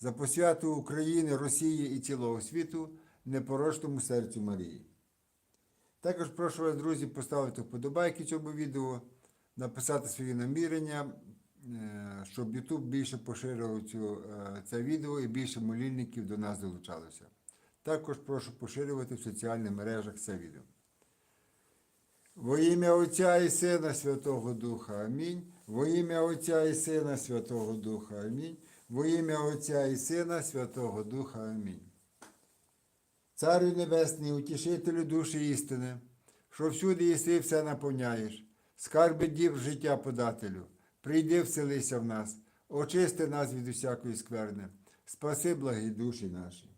за посвяту України, Росії і цілого світу непорочному серцю Марії. Також прошу вас, друзі, поставити вподобайки цьому відео, написати свої намірення, е, щоб YouTube більше поширював цю, е, це відео і більше молільників до нас долучалося. Також прошу поширювати в соціальних мережах це відео. Во ім'я Отця і Сина Святого Духа Амінь. Во ім'я Отця і Сина Святого Духа Амінь. Во ім'я Отця і Сина Святого Духа Амінь. Царю Небесний, утішителю душі істини, що всюди єси все наповняєш, скарби дів життя подателю, прийди вселися в нас, очисти нас від усякої скверни, спаси благі душі наші.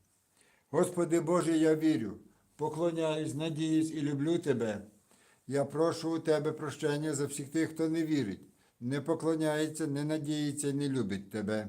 Господи Боже, я вірю, поклоняюсь, надіюсь і люблю Тебе. Я прошу у Тебе прощення за всіх тих, хто не вірить, не поклоняється, не надіється не любить Тебе.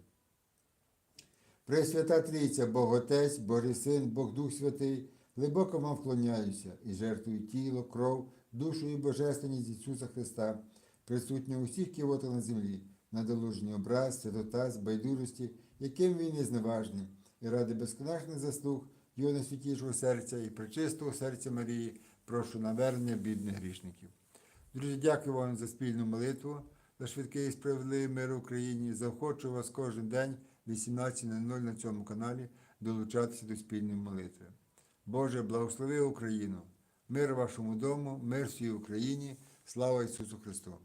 Пресвята Трійця, Бог Отець, Божий Син, Бог Дух Святий, глибоко вам вклоняюся і жертвую тіло, кров, душу і божественність Ісуса Христа, присутнього у всіх кивотах на землі, надолужний образ, святота, байдужості, яким він є зневажним, і ради безконечних заслуг Його найсвятішого серця і пречистого серця Марії, прошу навернення бідних грішників. Друзі, дякую вам за спільну молитву, за швидкий і справедливий мир в Україні. Заохочу вас кожен день 18.00 на цьому каналі долучатися до спільної молитви. Боже, благослови Україну, мир вашому дому, мир всій Україні, слава Ісусу Христу!